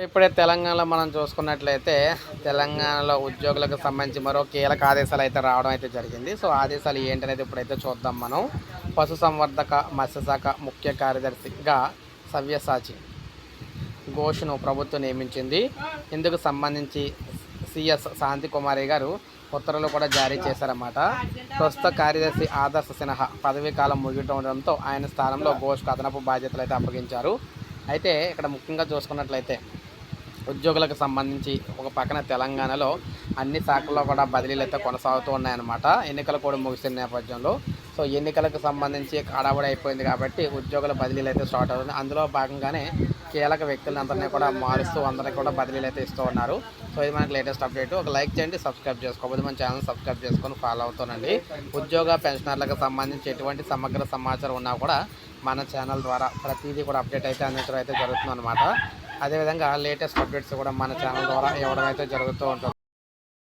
ఇప్పుడే తెలంగాణలో మనం చూసుకున్నట్లయితే తెలంగాణలో ఉద్యోగులకు సంబంధించి మరో కీలక ఆదేశాలు అయితే రావడం అయితే జరిగింది. సో ఆదేశాలు ఏంటనేది ఇప్పుడైతే చూద్దాం మనం. పశుసంవర్ధక మత్స్యశాఖ ముఖ్య కార్యదర్శిగా సవ్యసాచి ఘోష్ను ప్రభుత్వం నియమించింది. ఇందుకు సంబంధించి సిఎస్ శాంతి కుమారి గారు ఉత్తర్వులు కూడా జారీ చేశారన్నమాట. ప్రస్తుత కార్యదర్శి ఆదర్శ సిన్హా పదవీ కాలం ముగియడంతో ఆయన స్థానంలో ఘోష్కు అదనపు బాధ్యతలు అయితే అప్పగించారు. అయితే ఇక్కడ ముఖ్యంగా చూసుకున్నట్లయితే ఉద్యోగులకు సంబంధించి ఒక పక్కన తెలంగాణలో అన్ని శాఖల్లో కూడా బదిలీలు అయితే కొనసాగుతూ ఉన్నాయన్నమాట. ఎన్నికలు కూడా ముగిసిన నేపథ్యంలో. సో ఎన్నికలకు సంబంధించి హడావుడి అయిపోయింది కాబట్టి ఉద్యోగుల బదిలీలు అయితే స్టార్ట్ అవుతుంది అందులో భాగంగానే కీలక వ్యక్తులందరినీ కూడా మారుస్తూ అందరికీ కూడా బదిలీలు అయితే ఇస్తూ ఉన్నారు. సో ఇది మనకి లేటెస్ట్ అప్డేట్. ఒక లైక్ చేయండి సబ్స్క్రైబ్ చేసుకోకపోతే మన ఛానల్ సబ్స్క్రైబ్ చేసుకొని ఫాలో అవుతానండి. ఉద్యోగ పెన్షనర్లకు సంబంధించి ఎటువంటి సమగ్ర సమాచారం ఉన్నా కూడా మన ఛానల్ ద్వారా ప్రతిదీ కూడా అప్డేట్ అయితే అందించడం అయితే జరుగుతుంది అనమాట అదేవిధంగా లేటెస్ట్ అప్డేట్స్ కూడా మన ఛానల్ ద్వారా ఇవ్వడం అయితే జరుగుతూ ఉంటుంది.